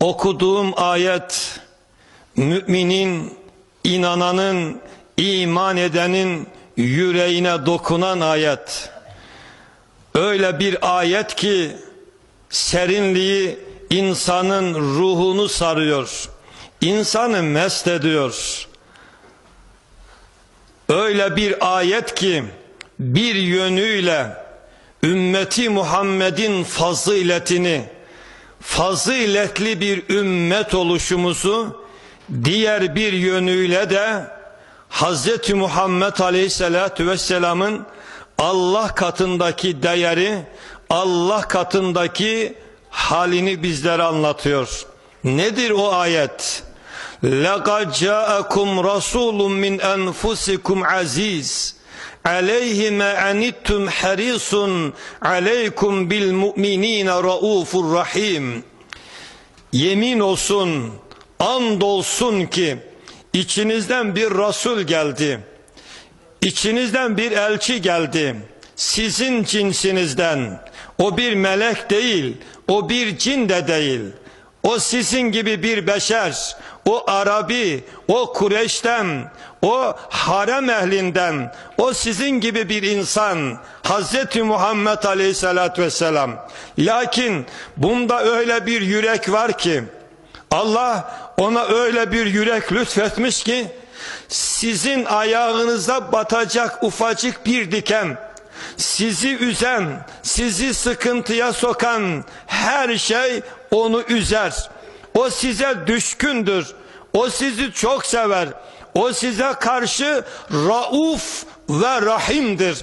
okuduğum ayet müminin, inananın, iman edenin yüreğine dokunan ayet. Öyle bir ayet ki serinliği insanın ruhunu sarıyor. İnsanı mest ediyor. Öyle bir ayet ki bir yönüyle ümmeti Muhammed'in faziletini faziletli bir ümmet oluşumuzu diğer bir yönüyle de Hz. Muhammed Aleyhisselatü Vesselam'ın Allah katındaki değeri, Allah katındaki halini bizlere anlatıyor. Nedir o ayet? لَقَدْ جَاءَكُمْ رَسُولٌ مِّنْ أَنْفُسِكُمْ عَزِيزٌ aleyhi me anittum harisun aleykum bil mu'minine raufur rahim. Yemin olsun, and olsun ki içinizden bir Resul geldi. İçinizden bir elçi geldi. Sizin cinsinizden. O bir melek değil, o bir cin de değil. O sizin gibi bir beşer, o Arabi, o Kureyş'ten, o harem ehlinden, o sizin gibi bir insan, Hazreti Muhammed Aleyhisselatü Vesselam. Lakin bunda öyle bir yürek var ki, Allah ona öyle bir yürek lütfetmiş ki, sizin ayağınıza batacak ufacık bir diken, sizi üzen, sizi sıkıntıya sokan her şey onu üzer. O size düşkündür. O sizi çok sever. O size karşı rauf ve rahimdir.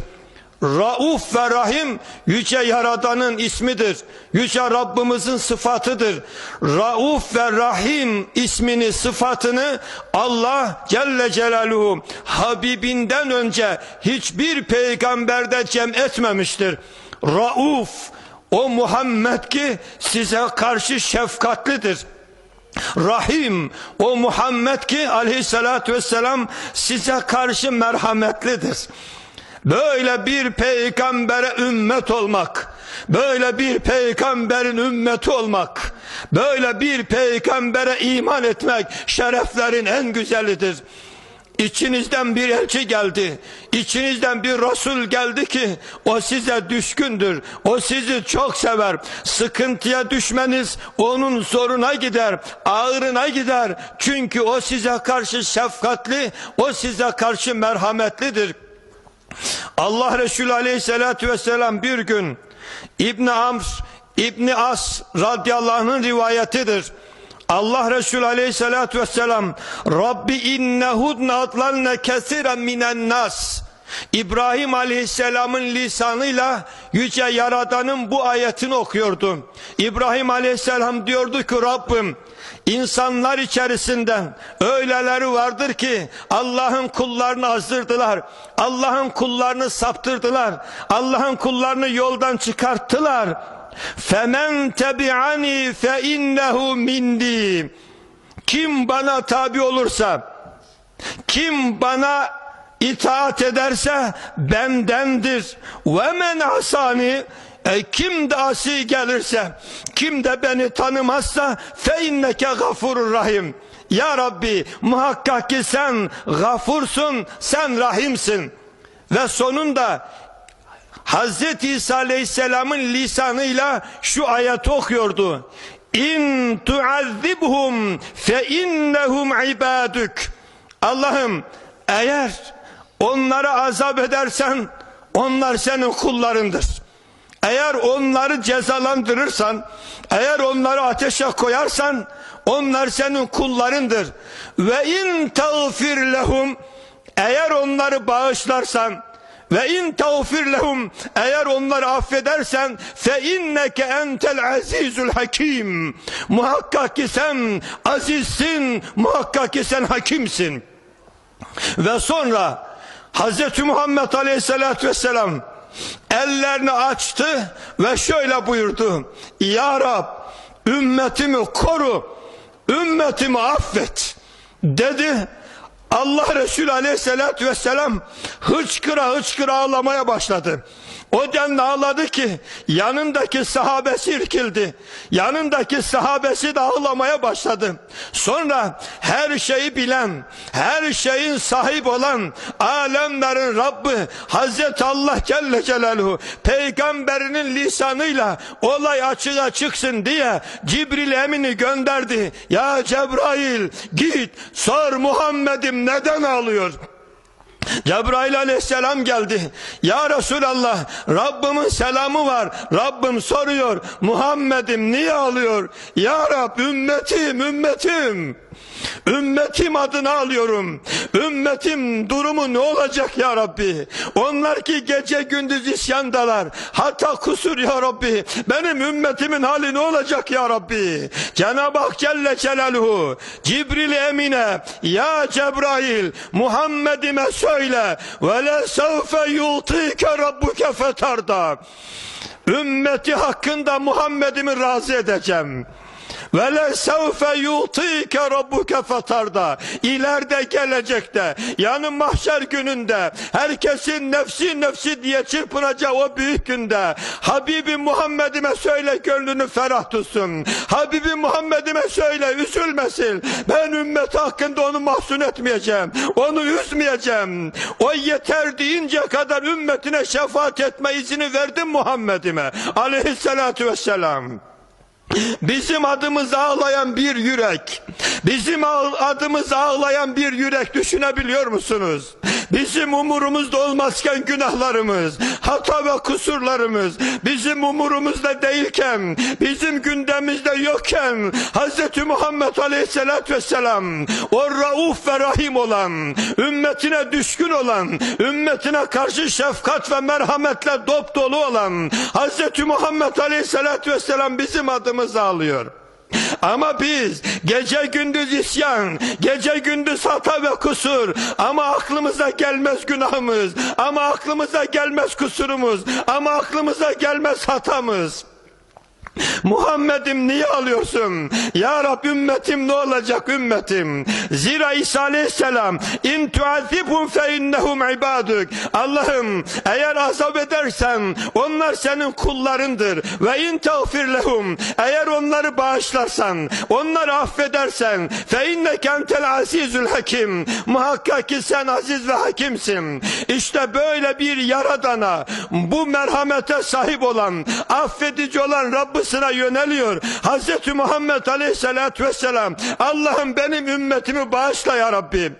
Rauf ve Rahim Yüce Yaradan'ın ismidir. Yüce Rabbimizin sıfatıdır. Rauf ve Rahim ismini sıfatını Allah Celle Celaluhu Habibinden önce hiçbir peygamberde cem etmemiştir. Rauf o Muhammed ki size karşı şefkatlidir. Rahim o Muhammed ki aleyhissalatü vesselam size karşı merhametlidir. Böyle bir peygambere ümmet olmak, böyle bir peygamberin ümmeti olmak, böyle bir peygambere iman etmek şereflerin en güzelidir. İçinizden bir elçi geldi. İçinizden bir Resul geldi ki o size düşkündür. O sizi çok sever. Sıkıntıya düşmeniz onun zoruna gider. Ağırına gider. Çünkü o size karşı şefkatli, o size karşı merhametlidir. Allah Resulü Aleyhisselatü Vesselam bir gün İbni Amr İbni As radıyallahu anh'ın rivayetidir. Allah Resulü Aleyhisselatü Vesselam Rabbi innehudne adlanne kesiren minen nas İbrahim Aleyhisselam'ın lisanıyla Yüce Yaradan'ın bu ayetini okuyordu. İbrahim Aleyhisselam diyordu ki Rabbim insanlar içerisinde öyleleri vardır ki Allah'ın kullarını azdırdılar. Allah'ın kullarını saptırdılar. Allah'ın kullarını yoldan çıkarttılar. Femen tebi'ani fe innehu mindi. Kim bana tabi olursa, kim bana itaat ederse bendendir. Ve men asani e, kim de asi gelirse, kim de beni tanımazsa fe inneke gafurur rahim. Ya Rabbi muhakkak ki sen gafursun, sen rahimsin. Ve sonunda Hz. İsa Aleyhisselam'ın lisanıyla şu ayeti okuyordu. İn tuazzibhum fe innehum ibaduk. Allah'ım eğer onları azap edersen onlar senin kullarındır. Eğer onları cezalandırırsan, eğer onları ateşe koyarsan onlar senin kullarındır. Ve in tağfir lehum eğer onları bağışlarsan ve in tağfir lehum eğer onları affedersen fe inneke entel azizul hakim muhakkak ki sen azizsin muhakkak ki sen hakimsin ve sonra Hz. Muhammed Aleyhisselatü Vesselam ellerini açtı ve şöyle buyurdu Ya Rab ümmetimi koru ümmetimi affet dedi Allah Resulü aleyhissalatü vesselam hıçkıra hıçkıra ağlamaya başladı. O denli ağladı ki yanındaki sahabesi irkildi. Yanındaki sahabesi de ağlamaya başladı. Sonra her şeyi bilen, her şeyin sahip olan alemlerin Rabbi Hazreti Allah Celle Celaluhu peygamberinin lisanıyla olay açığa çıksın diye Cibril Emin'i gönderdi. Ya Cebrail git sor Muhammed'im neden ağlıyor? Cebrail aleyhisselam geldi. Ya Resulallah Rabbimin selamı var. Rabbim soruyor Muhammed'im niye ağlıyor? Ya Rab ümmetim ümmetim. Ümmetim adını alıyorum. Ümmetim durumu ne olacak ya Rabbi? Onlar ki gece gündüz isyandalar. Hatta kusur ya Rabbi. Benim ümmetimin hali ne olacak ya Rabbi? Cenab-ı Hak Celle Celaluhu Cibril Emine ya Cebrail Muhammed'ime söyle ve le sevfe yultike rabbuke fetarda. Ümmeti hakkında Muhammed'imi razı edeceğim. Ve le sevfe yutike rabbuke fetarda. İleride gelecekte yani mahşer gününde herkesin nefsi nefsi diye çırpınacağı o büyük günde Habibi Muhammed'ime söyle gönlünü ferah tutsun. Habibi Muhammed'ime söyle üzülmesin. Ben ümmet hakkında onu mahzun etmeyeceğim. Onu üzmeyeceğim. O yeter deyince kadar ümmetine şefaat etme izini verdim Muhammed'ime. Aleyhissalatu vesselam. Bizim adımız ağlayan bir yürek. Bizim adımız ağlayan bir yürek düşünebiliyor musunuz? Bizim umurumuzda olmazken günahlarımız, hata ve kusurlarımız bizim umurumuzda değilken, bizim gündemimizde yokken Hz. Muhammed Aleyhisselatü Vesselam o rauf ve rahim olan, ümmetine düşkün olan, ümmetine karşı şefkat ve merhametle dop dolu olan Hz. Muhammed Aleyhisselatü Vesselam bizim adımızı alıyor. Ama biz gece gündüz isyan, gece gündüz hata ve kusur ama aklımıza gelmez günahımız, ama aklımıza gelmez kusurumuz, ama aklımıza gelmez hatamız. Muhammed'im niye alıyorsun? Ya Rab ümmetim ne olacak ümmetim? Zira İsa aleyhisselam in tuazibhum fe innehum ibaduk. Allah'ım eğer azap edersen onlar senin kullarındır. Ve in tağfir lehum eğer onları bağışlarsan, onları affedersen fe inneke entel azizül hakim. Muhakkak ki sen aziz ve hakimsin. İşte böyle bir yaradana bu merhamete sahip olan, affedici olan Rabbı kapısına yöneliyor. Hz. Muhammed Aleyhisselatü Vesselam Allah'ım benim ümmetimi bağışla ya Rabbi.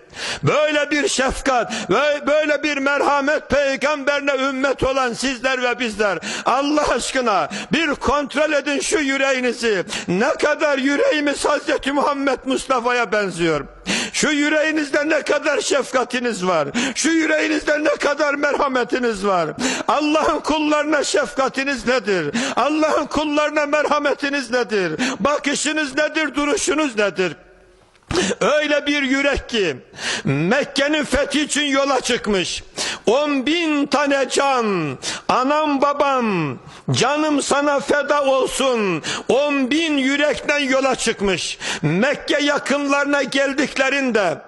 Böyle bir şefkat ve böyle bir merhamet peygamberine ümmet olan sizler ve bizler Allah aşkına bir kontrol edin şu yüreğinizi. Ne kadar yüreğimiz Hz. Muhammed Mustafa'ya benziyor. Şu yüreğinizde ne kadar şefkatiniz var. Şu yüreğinizde ne kadar merhametiniz var. Allah'ın kullarına şefkatiniz nedir? Allah'ın kullarına merhametiniz nedir? Bakışınız nedir? Duruşunuz nedir? Öyle bir yürek ki Mekke'nin fethi için yola çıkmış. On bin tane can, anam babam, canım sana feda olsun. On bin yürekten yola çıkmış. Mekke yakınlarına geldiklerinde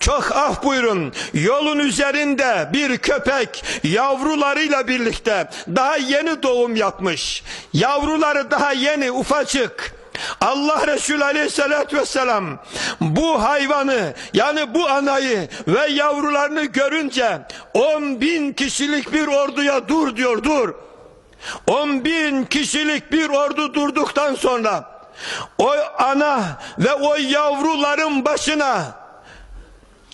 çok af buyurun. Yolun üzerinde bir köpek yavrularıyla birlikte daha yeni doğum yapmış. Yavruları daha yeni ufacık. Allah Resulü Aleyhisselatü Vesselam bu hayvanı yani bu anayı ve yavrularını görünce on bin kişilik bir orduya dur diyor dur. On bin kişilik bir ordu durduktan sonra o ana ve o yavruların başına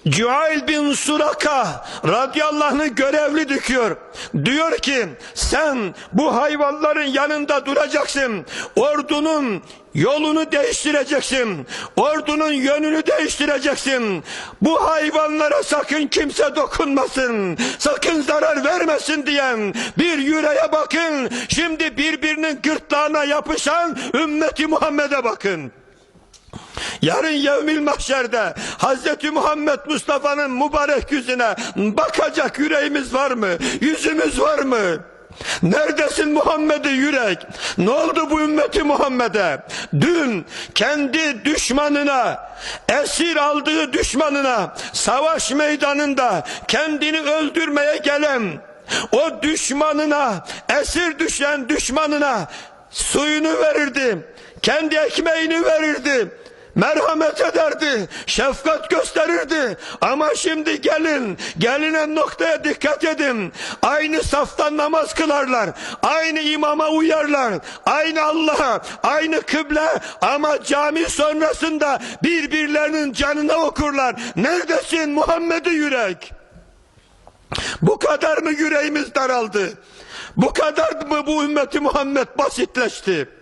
Cuail bin Suraka radıyallahu görevli dikiyor. Diyor ki sen bu hayvanların yanında duracaksın. Ordunun yolunu değiştireceksin. Ordunun yönünü değiştireceksin. Bu hayvanlara sakın kimse dokunmasın. Sakın zarar vermesin diyen bir yüreğe bakın. Şimdi birbirinin gırtlağına yapışan ümmeti Muhammed'e bakın. Yarın yevmil mahşerde Hazreti Muhammed Mustafa'nın mübarek yüzüne bakacak yüreğimiz var mı? Yüzümüz var mı? Neredesin Muhammed'i yürek? Ne oldu bu ümmeti Muhammed'e? Dün kendi düşmanına, esir aldığı düşmanına, savaş meydanında kendini öldürmeye gelen o düşmanına, esir düşen düşmanına suyunu verirdi. Kendi ekmeğini verirdi. Merhamet ederdi, şefkat gösterirdi. Ama şimdi gelin, gelinen noktaya dikkat edin. Aynı saftan namaz kılarlar, aynı imama uyarlar, aynı Allah'a, aynı kıble ama cami sonrasında birbirlerinin canına okurlar. Neredesin Muhammed'i yürek? Bu kadar mı yüreğimiz daraldı? Bu kadar mı bu ümmeti Muhammed basitleşti?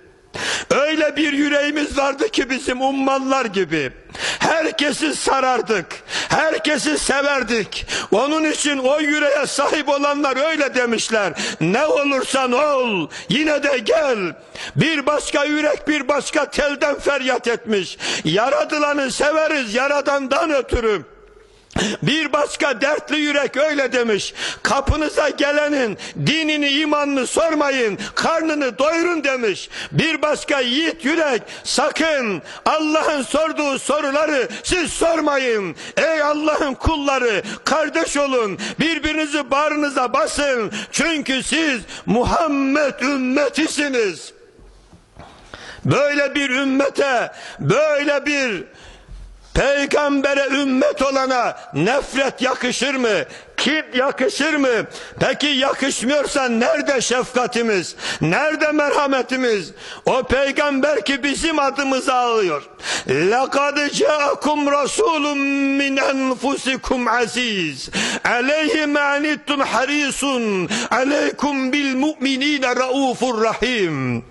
Öyle bir yüreğimiz vardı ki bizim ummanlar gibi. Herkesi sarardık. Herkesi severdik. Onun için o yüreğe sahip olanlar öyle demişler. Ne olursan ol yine de gel. Bir başka yürek bir başka telden feryat etmiş. Yaradılanı severiz yaradandan ötürü. Bir başka dertli yürek öyle demiş. Kapınıza gelenin dinini imanını sormayın. Karnını doyurun demiş. Bir başka yiğit yürek sakın Allah'ın sorduğu soruları siz sormayın. Ey Allah'ın kulları kardeş olun. Birbirinizi bağrınıza basın. Çünkü siz Muhammed ümmetisiniz. Böyle bir ümmete, böyle bir Peygambere ümmet olana nefret yakışır mı? Kin yakışır mı? Peki yakışmıyorsa nerede şefkatimiz? Nerede merhametimiz? O peygamber ki bizim adımızı alıyor. لَقَدْ جَاءَكُمْ رَسُولٌ مِّنْ أَنْفُسِكُمْ عَزِيزٌ عَلَيْهِ مَعْنِتٌ حَرِيصٌ عَلَيْكُمْ بِالْمُؤْمِنِينَ رَؤُوفٌ rahim.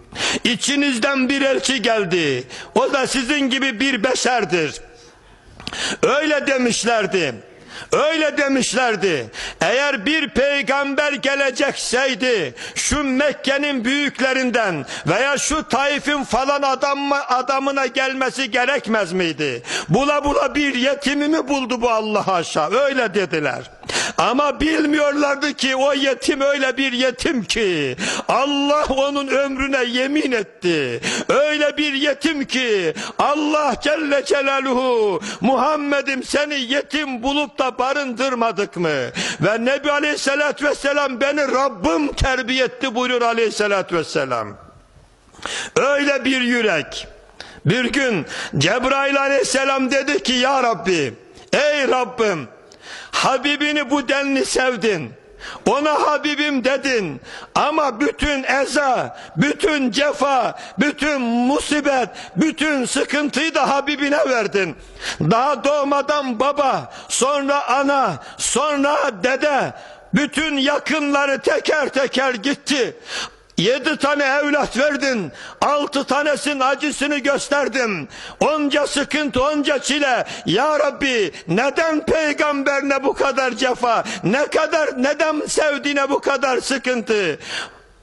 İçinizden bir elçi geldi. O da sizin gibi bir beşerdir. Öyle demişlerdi. Öyle demişlerdi. Eğer bir peygamber gelecekseydi şu Mekke'nin büyüklerinden veya şu Taif'in falan adam, adamına gelmesi gerekmez miydi? Bula bula bir yetimi mi buldu bu Allah aşağı? Öyle dediler. Ama bilmiyorlardı ki o yetim öyle bir yetim ki Allah onun ömrüne yemin etti. Öyle bir yetim ki Allah Celle Celaluhu Muhammed'im seni yetim bulup da barındırmadık mı? Ve Nebi Aleyhisselatü Vesselam beni Rabbim terbiye etti buyuruyor Aleyhisselatü Vesselam. Öyle bir yürek. Bir gün Cebrail Aleyhisselam dedi ki ya Rabbi ey Rabbim Habibini bu denli sevdin. Ona Habibim dedin ama bütün eza, bütün cefa, bütün musibet, bütün sıkıntıyı da Habibine verdin. Daha doğmadan baba, sonra ana, sonra dede, bütün yakınları teker teker gitti. Yedi tane evlat verdin. Altı tanesinin acısını gösterdim. Onca sıkıntı, onca çile. Ya Rabbi neden peygamberine bu kadar cefa? Ne kadar, neden sevdiğine bu kadar sıkıntı?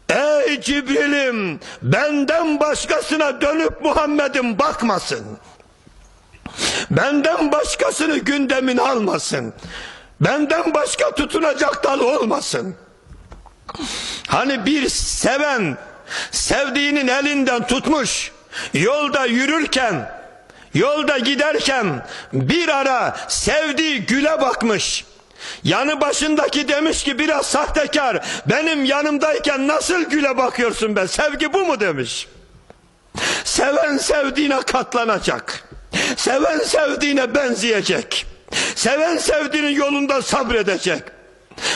Ey Cibril'im benden başkasına dönüp Muhammed'im bakmasın. Benden başkasını gündemin almasın. Benden başka tutunacak dal olmasın. Hani bir seven sevdiğinin elinden tutmuş yolda yürürken yolda giderken bir ara sevdiği güle bakmış. Yanı başındaki demiş ki biraz sahtekar benim yanımdayken nasıl güle bakıyorsun be sevgi bu mu demiş. Seven sevdiğine katlanacak. Seven sevdiğine benzeyecek. Seven sevdiğinin yolunda sabredecek.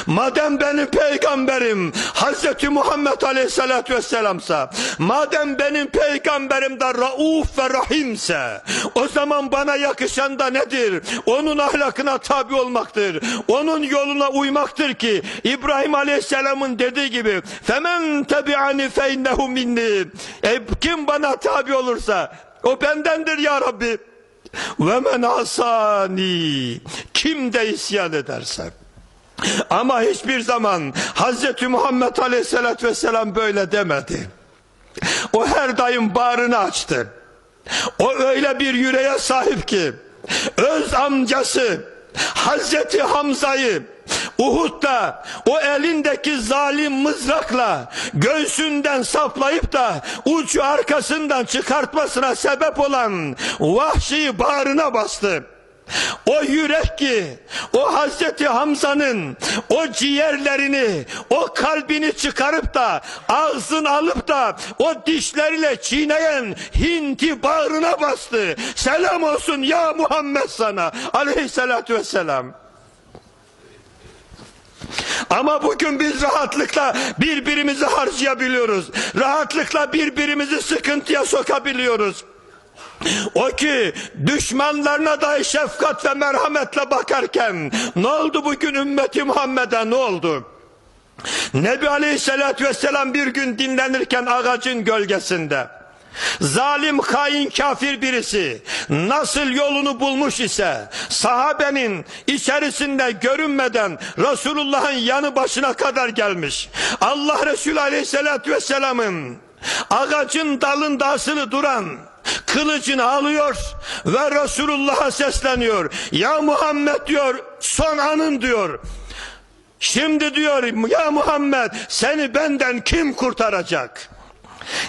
Madem benim peygamberim Hazreti Muhammed Aleyhisselatü Vesselam'sa madem benim peygamberim de rauf ve rahimse o zaman bana yakışan da nedir? Onun ahlakına tabi olmaktır. Onun yoluna uymaktır ki İbrahim Aleyhisselam'ın dediği gibi femen tebi'ani feinnehu minni e, kim bana tabi olursa o bendendir ya Rabbi ve men asani kim de isyan ederse ama hiçbir zaman Hazreti Muhammed Aleyhisselatü Vesselam böyle demedi. O her daim bağrını açtı. O öyle bir yüreğe sahip ki öz amcası Hazreti Hamza'yı Uhud'da o elindeki zalim mızrakla göğsünden saplayıp da ucu arkasından çıkartmasına sebep olan vahşiyi bağrına bastı. O yürek ki o Hazreti Hamza'nın o ciğerlerini o kalbini çıkarıp da ağzını alıp da o dişleriyle çiğneyen Hint'i bağrına bastı. Selam olsun ya Muhammed sana aleyhissalatü vesselam. Ama bugün biz rahatlıkla birbirimizi harcayabiliyoruz. Rahatlıkla birbirimizi sıkıntıya sokabiliyoruz. O ki düşmanlarına dahi şefkat ve merhametle bakarken ne oldu bugün ümmeti Muhammed'e ne oldu? Nebi Aleyhisselatü Vesselam bir gün dinlenirken ağacın gölgesinde zalim hain kafir birisi nasıl yolunu bulmuş ise sahabenin içerisinde görünmeden Resulullah'ın yanı başına kadar gelmiş. Allah Resulü Aleyhisselatü Vesselam'ın ağacın dalında asılı duran kılıcını alıyor ve Resulullah'a sesleniyor. Ya Muhammed diyor son anın diyor. Şimdi diyor ya Muhammed seni benden kim kurtaracak?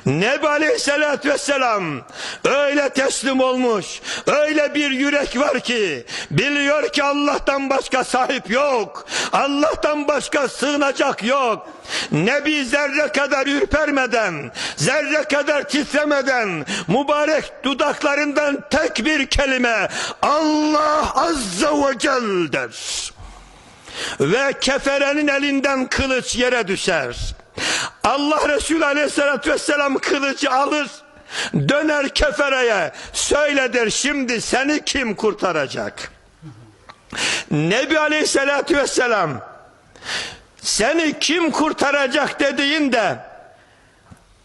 Nebi Aleyhisselatü Vesselam öyle teslim olmuş, öyle bir yürek var ki biliyor ki Allah'tan başka sahip yok. Allah'tan başka sığınacak yok. Nebi zerre kadar ürpermeden, zerre kadar titremeden mübarek dudaklarından tek bir kelime Allah Azze ve Celle der. Ve keferenin elinden kılıç yere düşer. Allah Resulü Aleyhisselatü Vesselam kılıcı alır, döner kefereye, söyledir şimdi seni kim kurtaracak? Nebi Aleyhisselatü Vesselam, seni kim kurtaracak dediğinde,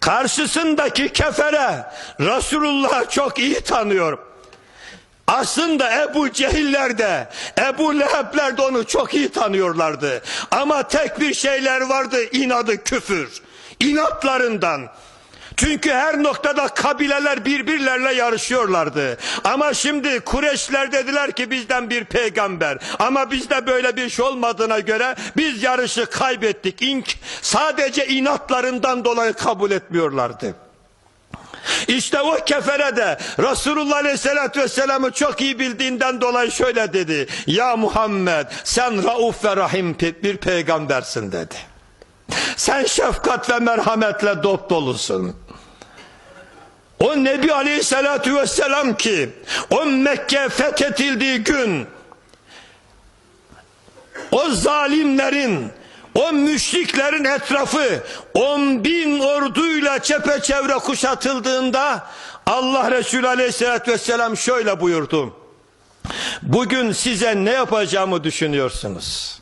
karşısındaki kefere Resulullah'ı çok iyi tanıyor. Aslında Ebu Cehiller de, Ebu Leheb'ler de onu çok iyi tanıyorlardı. Ama tek bir şeyler vardı, inadı küfür. İnatlarından. Çünkü her noktada kabileler birbirlerle yarışıyorlardı. Ama şimdi Kureşler dediler ki bizden bir peygamber. Ama bizde böyle bir şey olmadığına göre biz yarışı kaybettik. İnk sadece inatlarından dolayı kabul etmiyorlardı. İşte o kefere de Resulullah Aleyhisselatü Vesselam'ı çok iyi bildiğinden dolayı şöyle dedi. Ya Muhammed sen rauf ve rahim bir peygambersin dedi. Sen şefkat ve merhametle dop dolusun. O Nebi Aleyhisselatü Vesselam ki o Mekke fethedildiği gün o zalimlerin o müşriklerin etrafı on bin orduyla çepeçevre kuşatıldığında Allah Resulü Aleyhisselatü Vesselam şöyle buyurdu. Bugün size ne yapacağımı düşünüyorsunuz?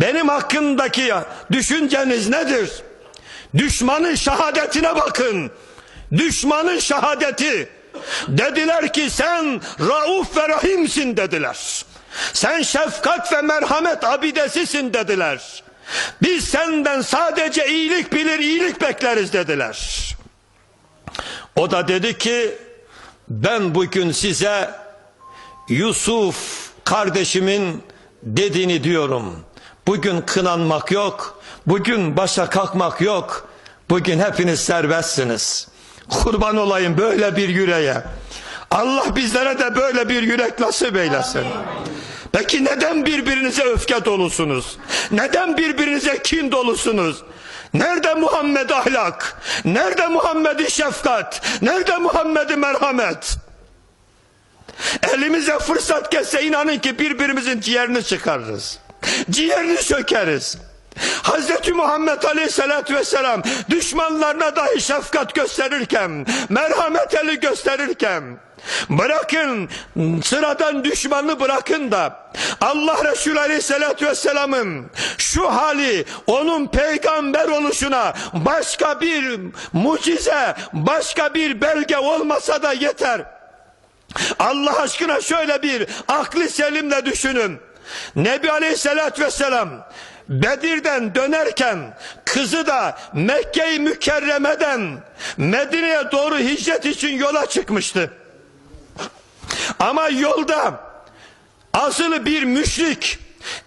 Benim hakkındaki düşünceniz nedir? Düşmanın şehadetine bakın. Düşmanın şehadeti. Dediler ki sen rauf ve rahimsin dediler. Sen şefkat ve merhamet abidesisin dediler. Biz senden sadece iyilik bilir, iyilik bekleriz dediler. O da dedi ki ben bugün size Yusuf kardeşimin dediğini diyorum. Bugün kınanmak yok. Bugün başa kalkmak yok. Bugün hepiniz serbestsiniz. Kurban olayım böyle bir yüreğe. Allah bizlere de böyle bir yürek nasip eylesin. Peki neden birbirinize öfke dolusunuz? Neden birbirinize kin dolusunuz? Nerede Muhammed ahlak? Nerede Muhammed'i şefkat? Nerede Muhammed'i merhamet? Elimize fırsat gelse inanın ki birbirimizin ciğerini çıkarırız. Ciğerini sökeriz. Hazreti Muhammed Aleyhisselatü Vesselam düşmanlarına dahi şefkat gösterirken, merhamet eli gösterirken, bırakın sıradan düşmanı bırakın da Allah Resulü Aleyhisselatü Vesselam'ın şu hali onun peygamber oluşuna başka bir mucize, başka bir belge olmasa da yeter. Allah aşkına şöyle bir aklı selimle düşünün. Nebi Aleyhisselatü Vesselam Bedir'den dönerken kızı da Mekke-i Mükerreme'den Medine'ye doğru hicret için yola çıkmıştı. Ama yolda asılı bir müşrik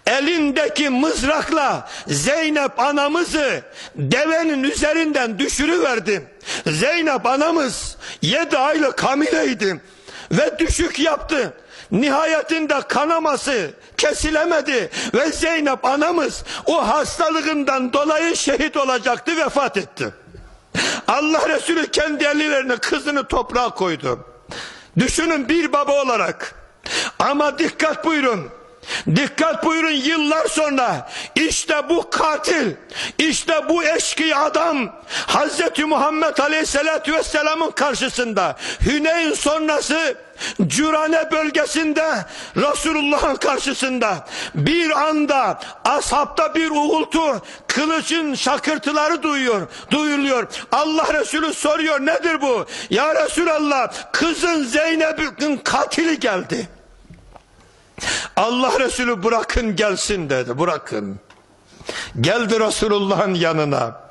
elindeki mızrakla Zeynep anamızı devenin üzerinden düşürüverdi. Zeynep anamız yedi aylık hamileydi. Ve düşük yaptı. Nihayetinde kanaması kesilemedi ve Zeynep anamız o hastalığından dolayı şehit olacaktı vefat etti. Allah Resulü kendi ellerine kızını toprağa koydu. Düşünün bir baba olarak. Ama dikkat buyurun. Dikkat buyurun yıllar sonra. İşte bu katil, işte bu eşkıya adam Hazreti Muhammed Aleyhisselatü Vesselam'ın karşısında Hüneyn sonrası Cürane bölgesinde Resulullah'ın karşısında bir anda ashabta bir uğultu kılıcın şakırtıları duyuyor duyuluyor. Allah Resulü soruyor nedir bu? Ya Resulallah kızın Zeynep'in katili geldi Allah Resulü bırakın gelsin dedi bırakın geldi Resulullah'ın yanına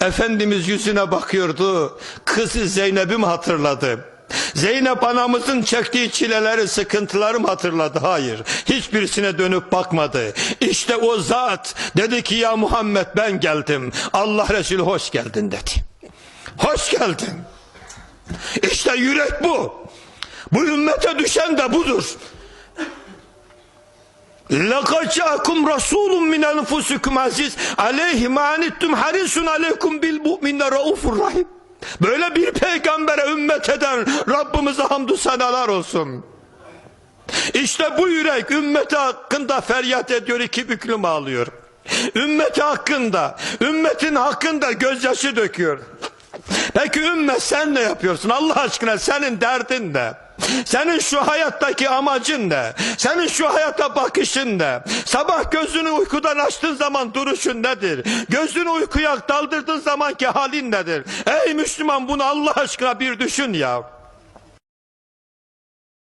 Efendimiz yüzüne bakıyordu kızı Zeynep'i mi hatırladı Zeynep anamızın çektiği çileleri, sıkıntıları mı hatırladı? Hayır. Hiçbirisine dönüp bakmadı. İşte o zat dedi ki ya Muhammed ben geldim. Allah Resulü hoş geldin dedi. Hoş geldin. İşte yürek bu. Bu ümmete düşen de budur. لَقَدْ جَاءَكُمْ رَسُولٌ مِنْ أَنْفُسِكُمْ عَزِيزٌ عَلَيْهِ مَا عَنِتُّمْ حَرِيصٌ عَلَيْكُمْ بِالْمُؤْمِنَ رَؤُوفٌ رَحِيمٌ Böyle bir peygambere ümmet eden Rabbimize hamdü senalar olsun. İşte bu yürek ümmeti hakkında feryat ediyor iki büklüm ağlıyor. Ümmeti hakkında, ümmetin hakkında gözyaşı döküyor. Peki ümmet sen ne yapıyorsun Allah aşkına senin derdin ne? Senin şu hayattaki amacın ne? Senin şu hayata bakışın ne? Sabah gözünü uykudan açtığın zaman duruşun nedir? Gözünü uykuya daldırdığın zamanki halin nedir? Ey Müslüman bunu Allah aşkına bir düşün ya.